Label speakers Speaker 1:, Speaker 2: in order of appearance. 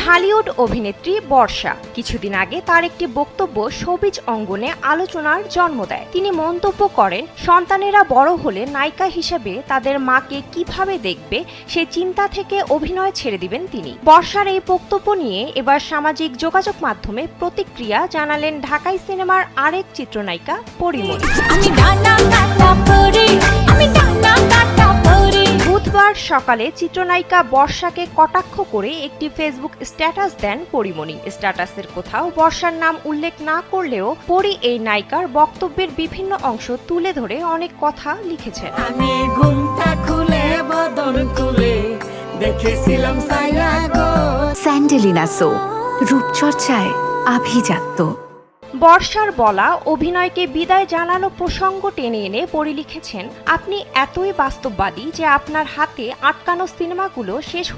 Speaker 1: ঢালিউড অভিনেত্রী বর্ষা কিছুদিন আগে তার একটি বক্তব্য সবিজ অঙ্গনে আলোচনার জন্ম দেয়। তিনি মন্তব্য করেন, সন্তানেরা বড় হলে নায়িকা হিসেবে তাদের মাকে কীভাবে দেখবে সে চিন্তা থেকে অভিনয় ছেড়ে দিবেন তিনি। বর্ষার এই বক্তব্য নিয়ে এবার সামাজিক যোগাযোগ মাধ্যমে প্রতিক্রিয়া জানালেন ঢাকাই সিনেমার আরেক চিত্রনায়িকা পরিমণি বুধবার সকালে চিত্রনায়িকা বর্ষাকে কটাক্ষ করে একটি ফেসবুক স্ট্যাটাস দেন পরিমণি। স্ট্যাটাসের কোথাও বর্ষার নাম উল্লেখ না করলেও পরি এই নায়িকার বক্তব্যের বিভিন্ন অংশ তুলে ধরে অনেক কথা লিখেছেন।
Speaker 2: আমি ঘুমটা খুলে বদন খুলে দেখেছিলাম
Speaker 3: স্যান্ডেলিনা সো রূপচর্চায় আভিজাত্য।
Speaker 1: বর্ষার বলা অভিনয়কে বিদায় জানানো প্রসঙ্গ টেনে এনে পড়ে লিখেছেন, আপনি এতই বাস্তববাদী যে আপনার হাতে আটকানো সিনেমাগুলো শেষ